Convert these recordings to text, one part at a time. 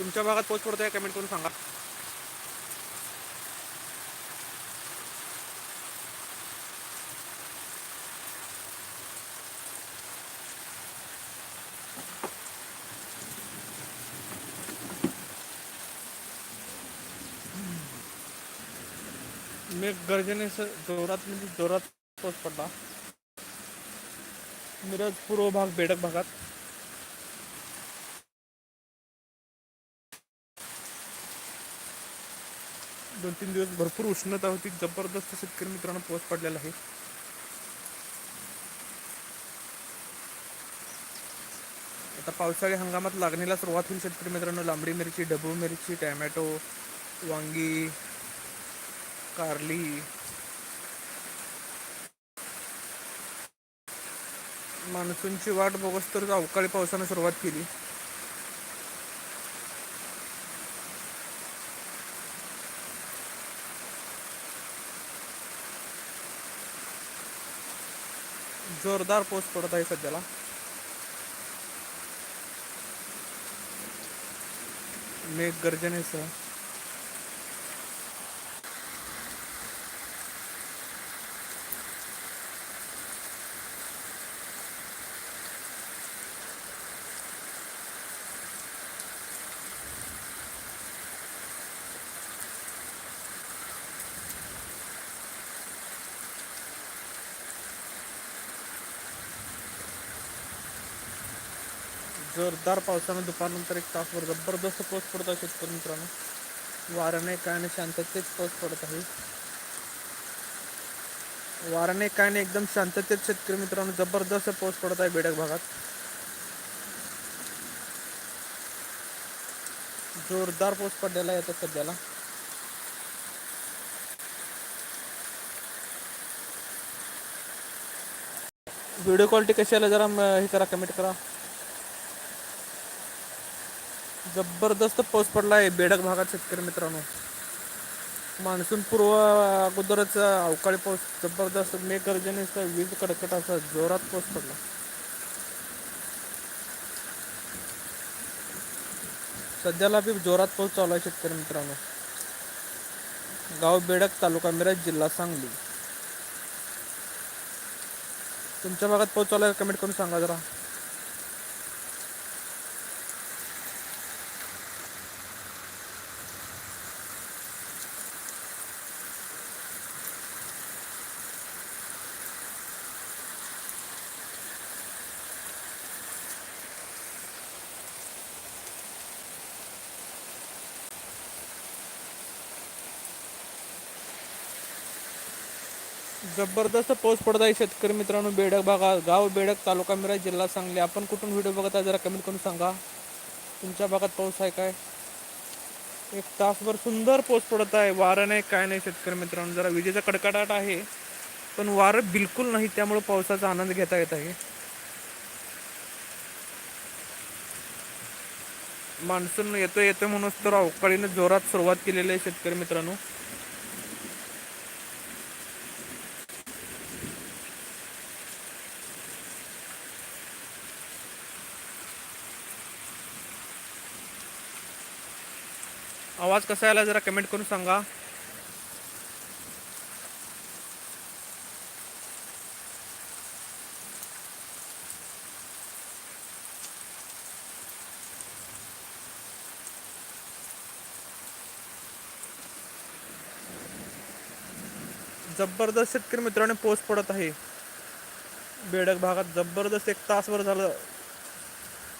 तुमच्या भागात पाऊस पडतोय कमेंट करून सांगा. मेघ गर्जने जोरात म्हणजे जोरात पाऊस पडला. मिरज पूर्व भाग बेडक भागात. दोन तीन दिवस भरपूर उष्णता होती. जबरदस्त शेतकरी मित्रांनो पाऊस पडलेला आहे. आता पावसाळी हंगामात लागणीला सुरुवात होईल शेतकरी मित्रांनो. लांबडी मिरची डबू मिरची टॅमॅटो वांगी कारली. मान्सूनची वाट बघस तर अवकाळी पावसानं सुरुवात केली. जोरदार पाऊस पडत आहे सध्याला. मेघ गर्जनेसह जोरदार पावसानं दुपारनंतर एक तासभर जबरदस्त पाऊस पडत आहे शेतकरी मित्रांनो. वाऱ्याने काय नाही शांततेत पाऊस पडत आहे. वाऱ्याने काय नाही एकदम शांततेत शेतकरी मित्रांनो जबरदस्त पाऊस पडत आहे बेडक भागात. जोरदार पाऊस पडलेला येतो सध्याला. व्हिडिओ क्वालिटी कशी आला जरा हे करा कमेंट करा. जबरदस्त पाऊस पडला आहे बेडक भागात शेतकरी मित्रांनो. मान्सून पूर्व अगोदरच अवकाळी पाऊस जबरदस्त मेघ वीज कडकट असा जोरात पाऊस पडला. सध्याला बी जोरात पाऊस चालू आहे शेतकरी मित्रांनो. गाव बेडक तालुका मिरज जिल्हा सांगली. तुमच्या भागात पाऊस चालू आहे कमेंट करून सांगा जरा. जबरदस्त पाऊस पडत आहे शेतकरी मित्रांनो. बेडक भागात गाव बेडक तालुका मिरज जिल्हा सांगली. आपण कुठून व्हिडिओ बघत आहे जरा कमेंट करून सांगा. तुमच्या भागात पाऊस आहे काय? एक तासभर सुंदर पाऊस पडत आहे. वारं नाही काय नाही शेतकरी मित्रांनो. जरा विजेचा कडकडाट आहे पण वारं बिलकुल नाही त्यामुळे पावसाचा आनंद घेता येत आहे. मान्सून येतो येतो म्हणून तर अवकाळीनं जोरात सुरुवात केलेली आहे शेतकरी मित्रांनो. आवाज कसा आला जरा कमेंट करून सांगा. जबरदस्त शेतकरी मित्रांनो पोस्ट पडत आहे. बेडक भागात जबरदस्त एक तासभर झालं.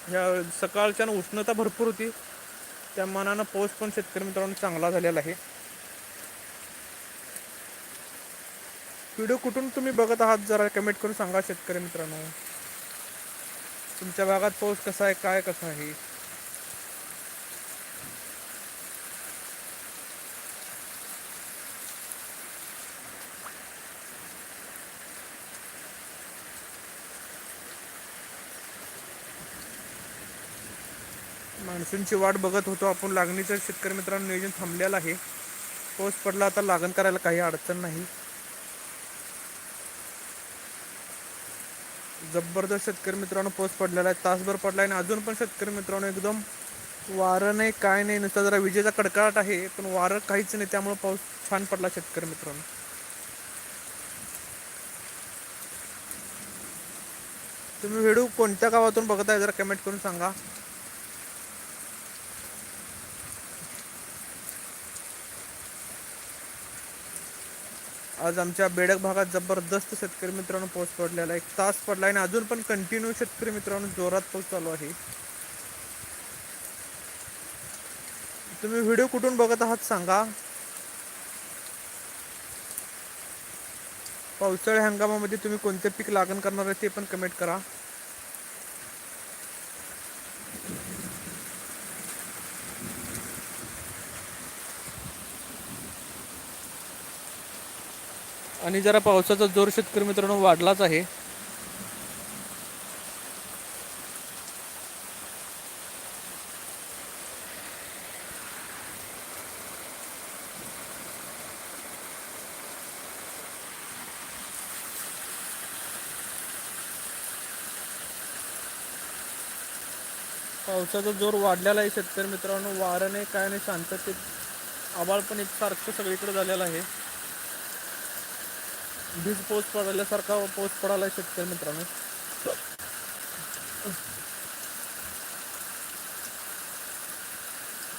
ह्या सकाळच्या उष्णता भरपूर होती. त्या मानानं पाऊस पण शेतकरी मित्रांनो चांगला झालेला आहे. व्हिडिओ कुठून तुम्ही बघत आहात जरा कमेंट करून सांगा शेतकरी मित्रांनो. तुमच्या भागात पाऊस कसा आहे काय कसा आहे? मान्सूनची वाट बघत होतो. आपण लागणीचं शेतकरी मित्रांनो नियोजन थांबलेलं आहे. पाऊस पडला आता लागण करायला काही अडचण नाही. जबरदस्त शेतकरी मित्रांनो पाऊस पडलेला आहे. तासभर पडला आहे आणि अजून पण शेतकरी मित्रांनो एकदम वारं नाही काय नाही. नुसता जरा विजेचा कडकडाट आहे पण वारं काहीच नाही. त्यामुळे पाऊस छान पडला शेतकरी मित्रांनो. तुम्ही व्हिडिओ कोणत्या गावातून बघताय जरा कमेंट करून सांगा. आज आमच्या बेडक भागात जबरदस्त शेतकरी मित्रांनो पाऊस पडलेला आहे. एक तास पडला आणि अजून पण कंटिन्यू शेतकरी मित्रांनो जोरात पाऊस चालू आहे. तुम्ही व्हिडिओ कुठून बघत आहात सांगा. पावसाळी हंगामामध्ये तुम्ही कोणते पीक लागण करणार आहे ते पण कमेंट करा. आणि जरा पावसाचा जोर शेतकरी मित्रांनो वाढलाच आहे. पावसाचा जोर वाढलेला आहे शेतकरी मित्रांनो. वारं नाही काय नाही शांततेत आबाळ पण एकसारखं सगळीकडे झालेलं आहे. वीज पाऊस पडल्यासारखा पाऊस पडायला शेतकरी मित्रांनो.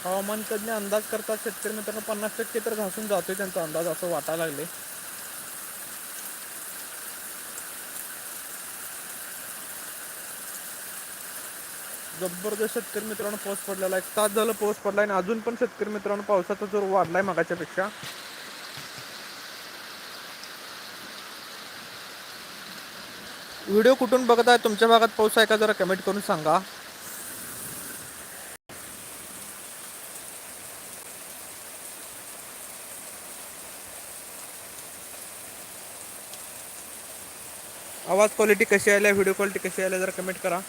हवामान तज्ञ अंदाज करतात शेतकरी मित्रांनो पन्नास टक्के तर घासून जातोय त्यांचा अंदाज असं वाटायला लागले जबरदस्त शेतकरी मित्रांनो पाऊस पडलेला एक तास झालं पाऊस पडला आणि अजून पण शेतकरी मित्रांनो पावसाचा जोर वाढलाय मागाच्या व्हिडिओ कुठून बघत आहे तुमच्या भागात पाऊस आहे का? जरा कमेंट करून सांगा. आवाज क्वालिटी कशी आली व्हिडिओ क्वालिटी कशी आली जरा कमेंट करा.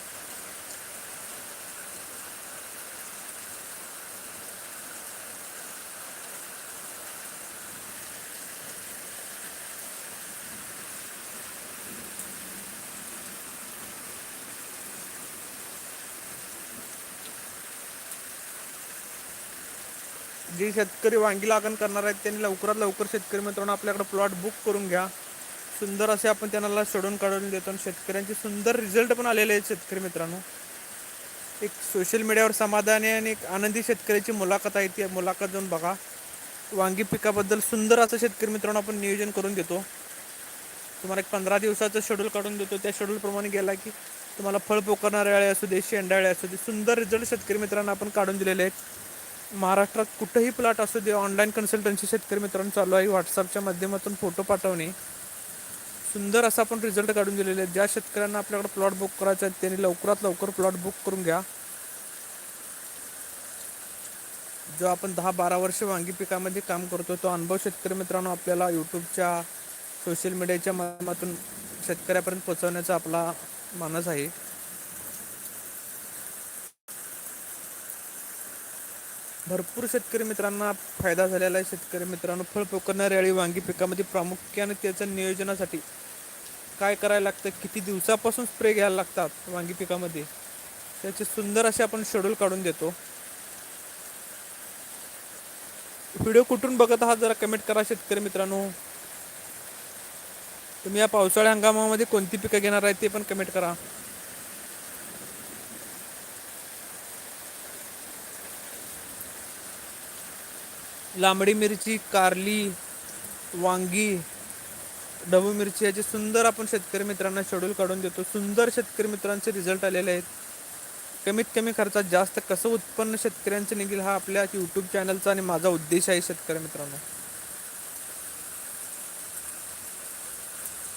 जे शेतकरी वांगी लागण करणार आहेत त्यांनी लवकरात लवकर शेतकरी मित्रांनो आपल्याकडे प्लॉट बुक करून घ्या. सुंदर असे आपण त्यांना सोडून काढून देतो आणि शेतकऱ्यांचे सुंदर रिझल्ट पण आलेले आहेत शेतकरी मित्रांनो. एक सोशल मीडियावर समाधानी आणि एक आनंदी शेतकऱ्याची मुलाखत आहे ती. मुलाखत जाऊन बघा. वांगी पिकाबद्दल सुंदर असं शेतकरी मित्रांनो आपण नियोजन करून देतो. तुम्हाला एक पंधरा दिवसाचं शेड्यूल काढून देतो. त्या शेड्यूलप्रमाणे गेला की तुम्हाला फळ पोकरणारे आळे असू दे शेंडाळे असू दे सुंदर रिझल्ट शेतकरी मित्रांना आपण काढून दिलेले आहेत. महाराष्ट्रात कुठंही प्लॉट असू दे ऑनलाईन कन्सल्टन्सी शेतकरी मित्रांनो चालू आहे. व्हॉट्सअपच्या माध्यमातून फोटो पाठवणे. सुंदर असा आपण रिझल्ट काढून दिलेले आहेत. ज्या शेतकऱ्यांना आपल्याकडे प्लॉट बुक करायचा आहे त्यांनी लवकरात लवकर प्लॉट बुक करून घ्या. जो आपण दहा बारा वर्ष वांगी पिकामध्ये काम करतो तो अनुभव शेतकरी मित्रांनो आपल्याला यूट्यूबच्या सोशल मीडियाच्या माध्यमातून शेतकऱ्यापर्यंत पोहोचवण्याचा आपला मानस आहे. भरपूर शेतकरी मित्रांना फायदा झालेला आहे. शेतकरी मित्रांनो फळ पोकरणाऱ्या अळी वांगी पिकामध्ये प्रामुख्याने त्याचं नियोजनासाठी काय करायला लागतं? किती दिवसापासून स्प्रे घ्यायला लागतात वांगी पिकामध्ये? त्याचे सुंदर असे आपण शेड्यूल काढून देतो. व्हिडिओ कुठून बघत आहात जरा कमेंट करा शेतकरी मित्रांनो. तुम्ही या पावसाळ्या हंगामामध्ये कोणती पिकं घेणार आहे ते पण कमेंट करा. लांबडी मिरची कारली वांगी डबू मिरची याचे सुंदर आपण शेतकरी मित्रांना शेड्यूल काढून देतो. सुंदर शेतकरी मित्रांचे रिझल्ट आलेले आहेत. कमीत कमी खर्चात जास्त कसं उत्पन्न शेतकऱ्यांचं निघेल हा आपल्या यूट्यूब चॅनलचा आणि माझा उद्देश आहे शेतकरी मित्रांनो.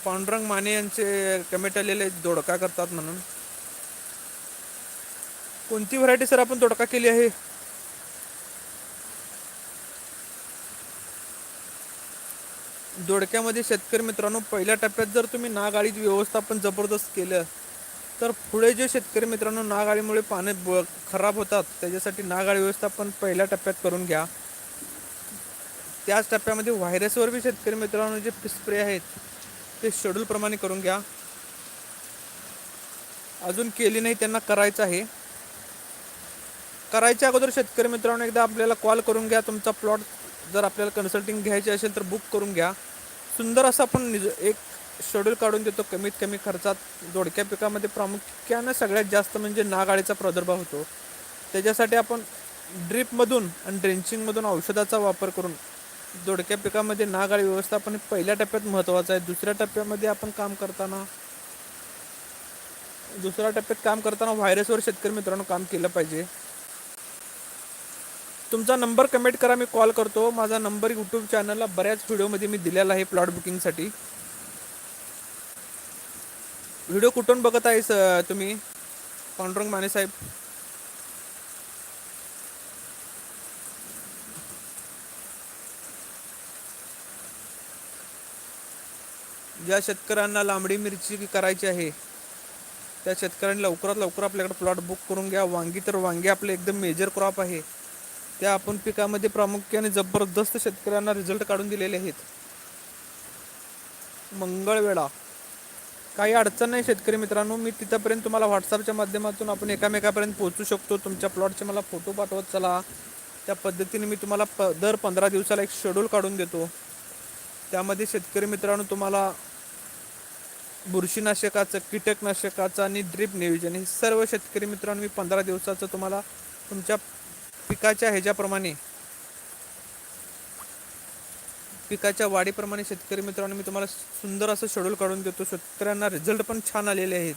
पांडुरंग माने यांचे कमेंट आलेले आहेत दोडका करतात म्हणून. कोणती व्हरायटी सर आपण दोडका केली आहे? दोडक्यामध्ये शेतकरी मित्रांनो पहिल्या टप्प्यात जर तुम्ही नागाळीचं व्यवस्थापन जबरदस्त केलं तर पुढे जे शेतकरी मित्रांनो नागाळीमुळे पाणी ब खराब होतात त्याच्यासाठी नागाळी व्यवस्थापन पहिल्या टप्प्यात करून घ्या. त्याच टप्प्यामध्ये व्हायरसवर बी शेतकरी मित्रांनो जे स्प्रे आहेत ते शेड्यूलप्रमाणे करून घ्या. अजून केली नाही त्यांना करायचं आहे. करायच्या अगोदर शेतकरी मित्रांनो एकदा आपल्याला कॉल करून घ्या तुमचा प्लॉट जर आपल्याला कन्सल्टिंग घ्यायची असेल तर बुक करून घ्या. सुंदर असं आपण निज एक शेड्यूल काढून देतो कमीत कमी खर्चात. दोडक्या पिकामध्ये प्रामुख्यानं सगळ्यात जास्त म्हणजे नागाळीचा प्रादुर्भाव होतो. त्याच्यासाठी आपण ड्रीपमधून आणि ड्रेंचिंगमधून औषधाचा वापर करून दोडक्या पिकामध्ये नागाळी व्यवस्थापन पहिल्या टप्प्यात महत्त्वाचं आहे. दुसऱ्या टप्प्यामध्ये आपण काम करताना दुसऱ्या टप्प्यात काम करताना व्हायरसवर शेतकरी मित्रांनो काम केलं पाहिजे. तुमचा नंबर कमेंट करा मी कॉल करतो. माझा नंबर यूट्यूब चॅनलला बऱ्याच व्हिडिओमध्ये मी दिलेला आहे प्लॉट बुकिंगसाठी व्हिडिओ कुठून बघत आहे स- तुम्ही? पांडुरंग माने साहेब. ज्या शेतकऱ्यांना लांबडी मिरची करायची आहे त्या शेतकऱ्यांनी लवकरात लवकर आपल्याकडे प्लॉट बुक करून घ्या. वांगी तर वांगी आपले एकदम मेजर क्रॉप आहे. त्या आपण पिकामध्ये प्रामुख्याने जबरदस्त शेतकऱ्यांना रिझल्ट काढून दिलेले आहेत. मंगळवेढा. काही अडचण नाही शेतकरी मित्रांनो मी तिथंपर्यंत तुम्हाला व्हॉट्सअपच्या माध्यमातून आपण एकामेकापर्यंत पोहोचू शकतो. तुमच्या प्लॉटचे मला फोटो पाठवत चला. त्या पद्धतीने मी तुम्हाला प दर पंधरा दिवसाला एक शेड्यूल काढून देतो. त्यामध्ये शेतकरी मित्रांनो तुम्हाला बुरशीनाशकाचं कीटकनाशकाचं आणि ड्रीप नियोजन हे सर्व शेतकरी मित्रांनो मी पंधरा दिवसाचं तुम्हाला तुमच्या पिकाच्या ह्याच्याप्रमाणे पिकाच्या वाढीप्रमाणे शेतकरी मित्रांनो मी तुम्हाला सुंदर असं शेड्यूल काढून देतो. शेतकऱ्यांना रिझल्ट पण छान आलेले आहेत.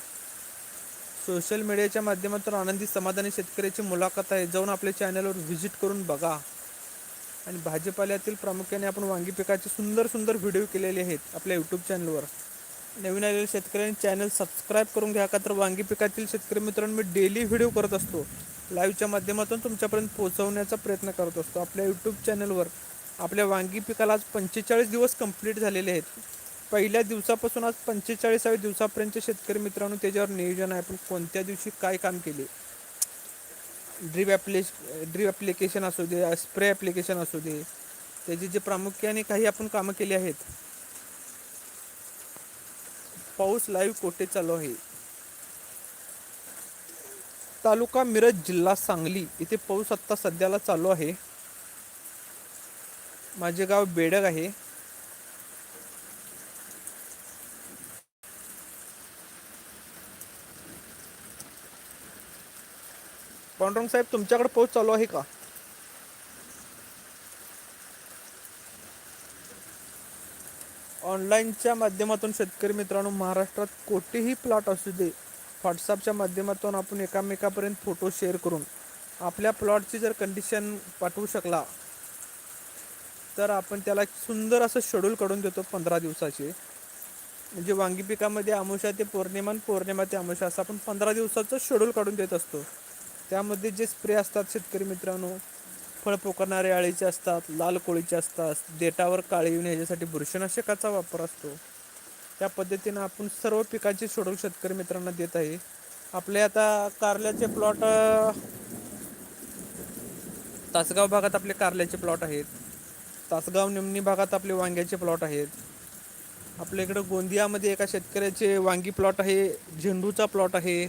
सोशल मीडियाच्या माध्यमातून आनंदी समाधानी शेतकऱ्याची मुलाखत आहे. जाऊन आपल्या चॅनलवर व्हिजिट करून बघा. आणि भाजीपाल्यातील प्रामुख्याने आपण वांगी पिकाचे सुंदर सुंदर व्हिडिओ केलेले आहेत आपल्या यूट्यूब चॅनलवर नवीन आलेल्या शेतकऱ्यांनी चॅनल सबस्क्राईब करून घ्या. का तर वांगी पिकातील शेतकरी मित्रांनो मी डेली व्हिडिओ करत असतो. लाईव्हच्या माध्यमातून तुमच्यापर्यंत पोहोचवण्याचा प्रयत्न करत असतो. आपल्या यूट्यूब चॅनलवर आपल्या वांगी पिकाला आज पंचेचाळीस दिवस कंप्लीट झालेले आहेत. पहिल्या दिवसापासून आज पंचेचाळीसाव्या दिवसापर्यंत शेतकरी मित्रांनो त्याच्यावर नियोजन आहे. आपण कोणत्या दिवशी काय काम केले? ड्रीप ॲप्लिश ड्रीप ॲप्लिकेशन असू दे स्प्रे ॲप्लिकेशन असू दे त्याची जे प्रामुख्याने काही आपण कामं केली आहेत. पाऊस लाईव्ह कोठे चालू आहे? तालुका मिरज जिल्हा सांगली इथे पाऊस आत्ता सध्याला चालू आहे. माझे गाव बेडग आहे. पांडुरंग साहेब तुमच्याकडे पाऊस चालू आहे का? ऑनलाईनच्या माध्यमातून शेतकरी मित्रांनो महाराष्ट्रात कोठेही प्लॉट असू दे व्हॉट्सअपच्या माध्यमातून आपण एकामेकापर्यंत फोटो शेअर करून आपल्या प्लॉटची जर कंडिशन पाठवू शकला तर आपण त्याला एक सुंदर असं शेड्यूल काढून देतो पंधरा दिवसाचे. म्हणजे वांगी पिकामध्ये अमावस्या ते पौर्णिमा आणि पौर्णिमा ते अमावस्या असं आपण पंधरा दिवसाचं शेड्यूल काढून देत असतो. त्यामध्ये जे स्प्रे असतात शेतकरी मित्रांनो फळ पोकरणारे अळीचे असतात लाल कोळीचे असतात देटावर काळी येऊन याच्यासाठी बुरशीनाशकाचा वापर असतो. त्या पद्धतीनं आपण सर्व पिकांचे सोडव शेतकरी मित्रांना देत आहे. आपले आता कारल्याचे प्लॉट तासगाव भागात आपले कारल्याचे प्लॉट आहेत. तासगाव निमणी भागात आपले वांग्याचे प्लॉट आहेत. आपल्या इकडं गोंदियामध्ये एका शेतकऱ्याचे वांगी प्लॉट आहे झेंडूचा प्लॉट आहे.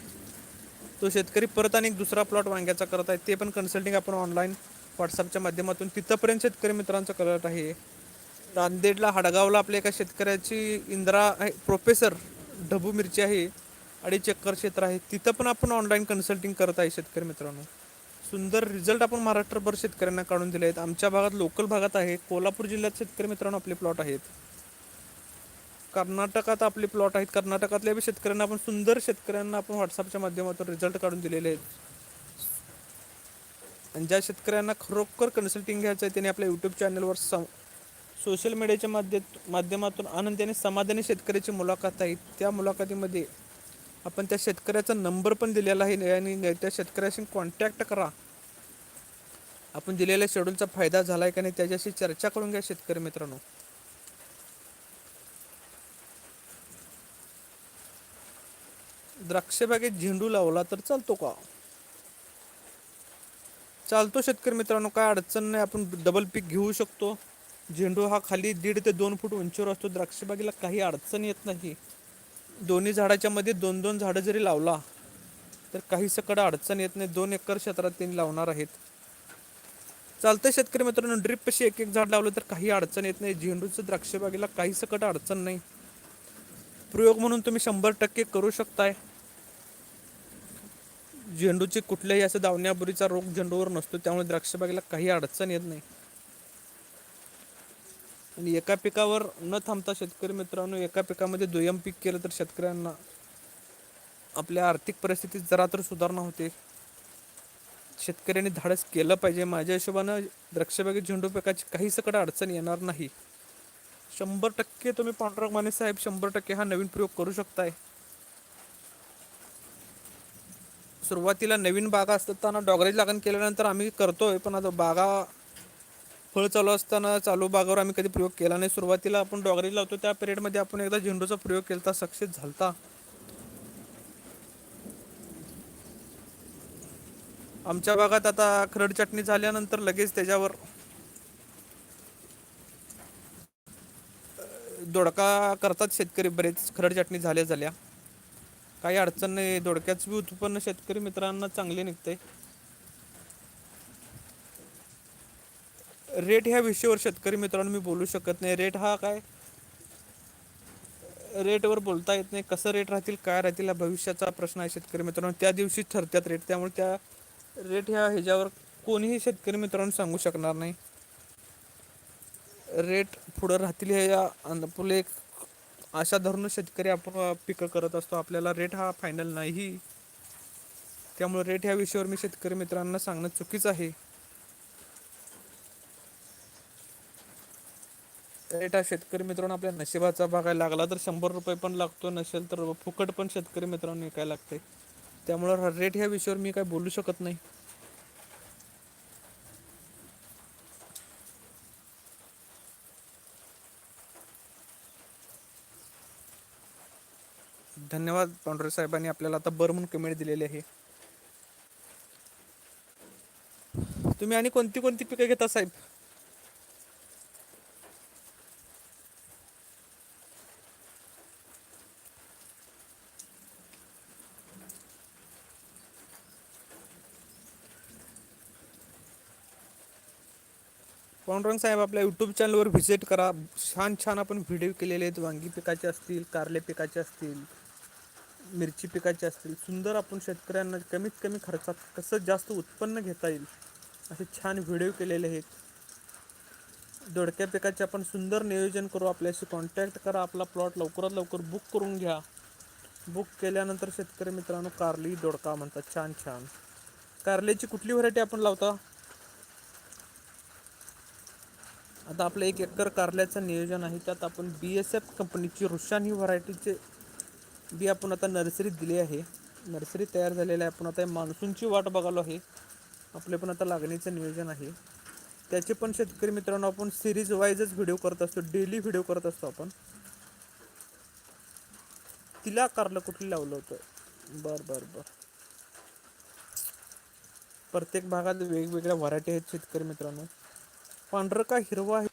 तो शेतकरी परत आणि दुसरा प्लॉट वांग्याचा करत आहे. ते पण कन्सल्टिंग आपण ऑनलाईन व्हॉट्सअपच्या माध्यमातून तिथंपर्यंत शेतकरी मित्रांचं करत आहे. नांदेडला हडगावला आपल्या एका शेतकऱ्याची इंदिरा आहे प्रोफेसर ढबू मिरची आहे अडीच एकर क्षेत्र आहे. तिथं पण आपण ऑनलाईन कन्सल्टिंग करत आहे शेतकरी मित्रांनो. सुंदर रिझल्ट आपण महाराष्ट्रभर शेतकऱ्यांना काढून दिले आहेत आमच्या भागात लोकल भागात आहे. कोल्हापूर जिल्ह्यात शेतकरी मित्रांनो आपले प्लॉट आहेत. कर्नाटकात आपले प्लॉट आहेत. कर्नाटकातल्या बी शेतकऱ्यांना आपण सुंदर शेतकऱ्यांना आपण व्हॉट्सअपच्या माध्यमातून रिझल्ट काढून दिलेले आहेत. आणि ज्या शेतकऱ्यांना खरोखर कन्सल्टिंग घ्यायचं आहे त्यांनी आपल्या यूट्यूब चॅनलवर सम सोशल मीडियाच्या माध्य माध्यमातून आनंद आणि समाधानी शेतकऱ्याची मुलाखत आहे. त्या मुलाखतीमध्ये आपण त्या शेतकऱ्याचा नंबर पण दिलेला आहे आणि त्या शेतकऱ्याशी कॉन्टॅक्ट करा. आपण दिलेल्या शेड्यूलचा फायदा झाला आहे का नाही त्याच्याशी चर्चा करून घ्या शेतकरी मित्रांनो. द्राक्षबागेत झेंडू लावला तर चालतो का? चालतो शेतकरी मित्रांनो काय अडचण नाही आपण डबल पीक घेऊ शकतो. झेंडू हा खाली दीड ते दोन फूट उंचीवर असतो. द्राक्षबागेला काही अडचण येत नाही. दोन्ही झाडाच्या मध्ये दोन दोन झाडं जरी लावला तर काही सकड अडचण येत नाही. दोन एकर क्षेत्रात त्यांनी लावणार आहेत. चालतंय शेतकरी मित्रांनो ड्रिप पशी एक एक झाड लावलं तर काही अडचण येत नाही. झेंडूचं द्राक्षबागेला काही सकट अडचण नाही. प्रयोग म्हणून तुम्ही शंभर टक्के करू शकताय. झेंडूचे कुठल्याही असं दावण्याबुरीचा रोग झेंडूवर नसतो. त्यामुळे द्राक्षबागेला काही अडचण येत नाही. आणि एका पिकावर न थांबता शेतकरी मित्रांनो एका पिकामध्ये दुय्यम पीक केलं तर शेतकऱ्यांना आपल्या आर्थिक परिस्थितीत जरा तर सुधारणा होते. शेतकऱ्यांनी धाडस केलं पाहिजे. माझ्या हिशोबानं द्राक्षबागेत झेंडू पिकाची काही सकट अडचण येणार नाही. शंभर टक्के तुम्ही पांडुरंग माने साहेब शंभर टक्के हा नवीन प्रयोग करू शकताय. सुरुवातीला नवीन बागा असताना डॉगरेज लागण केल्यानंतर आम्ही करतोय पण आता बागा फळ चालू असताना चालू बागावर आम्ही कधी प्रयोग केला नाही. सुरुवातीला आपण डॉगरी लावतो त्या पिरियडमध्ये आपण एकदा झेंडूचा प्रयोग केला सक्सेस झालता. आमच्या भागात आता खरड चटणी झाल्यानंतर लगेच त्याच्यावर दोडका करतात शेतकरी. बरेच खरड चटणी झाल्या झाल्या. काही अडचण नाही. दोडक्याचं बी उत्पन्न शेतकरी मित्रांना चांगले निघते रेट ह्या विषयावर शेतकरी मित्रांनो मी बोलू शकत नाही. रेट हा काय? रेटवर बोलता येत नाही. कसं रेट राहतील काय राहतील हा भविष्याचा प्रश्न आहे शेतकरी मित्रांनो. त्या दिवशी ठरतात रेट. त्यामुळे त्या रेट ह्या ह्याच्यावर कोणीही शेतकरी मित्रांनो सांगू शकणार नाही. रेट पुढं राहतील हे या पुढे एक आशा धरून शेतकरी आपण पिकं करत असतो. आपल्याला रेट हा फायनल नाही. त्यामुळे रेट ह्या विषयावर मी शेतकरी मित्रांना सांगणं चुकीचं आहे. रेट हा शेतकरी मित्रांनो आपल्या नशिबाचा बघायला लागला तर शंभर रुपये पण लागतो नसेल तर फुकट पण शेतकरी मित्रांनो विकायला लागते. त्यामुळं रेट ह्या विषयावर मी काय बोलू शकत नाही. धन्यवाद पांढरे साहेबांनी आपल्याला आता बर म्हणून कमेंट दिलेली आहे. तुम्ही आणि कोणती कोणती पिकं घेता साहेब? पांडुरंग साहेब आपल्या यूट्यूब चॅनलवर व्हिजिट करा. छान छान आपण व्हिडिओ केलेले आहेत. वांगी पिकाचे असतील कारले पिकाचे असतील मिरची पिकाचे असतील सुंदर आपण शेतकऱ्यांना कमीत कमी खर्चात कसं जास्त उत्पन्न घेता येईल असे छान व्हिडिओ केलेले आहेत. दोडक्या पिकाचे आपण सुंदर नियोजन करू. आपल्याशी कॉन्टॅक्ट करा. आपला प्लॉट लवकरात लवकर बुक करून घ्या. बुक केल्यानंतर शेतकरी मित्रांनो कारली दोडका म्हणतात. छान छान. कारल्याची कुठली व्हरायटी आपण लावता? आता आपलं एक एकर कारल्याचं नियोजन आहे. त्यात आपण बी एस एफ कंपनीची रुशान ही व्हरायटीचे बी आपण आता नर्सरीत दिली आहे. नर्सरी तयार झालेली आहे. आपण आता मान्सूनची वाट बघालो आहे. आपले पण आता लागणीचं नियोजन आहे. त्याचे पण शेतकरी मित्रांनो आपण सिरीज वाईजच व्हिडिओ करत असतो. डेली व्हिडिओ करत असतो आपण. तिला कारलं कुठली लावलं होतं? बर बर बर. प्रत्येक भागात वेगवेगळ्या व्हरायटी आहेत शेतकरी मित्रांनो. पांढरं का हिरवा आहे?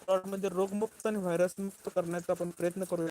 प्लॉटमध्ये रोगमुक्त आणि व्हायरस मुक्त करण्याचा आपण प्रयत्न करूया.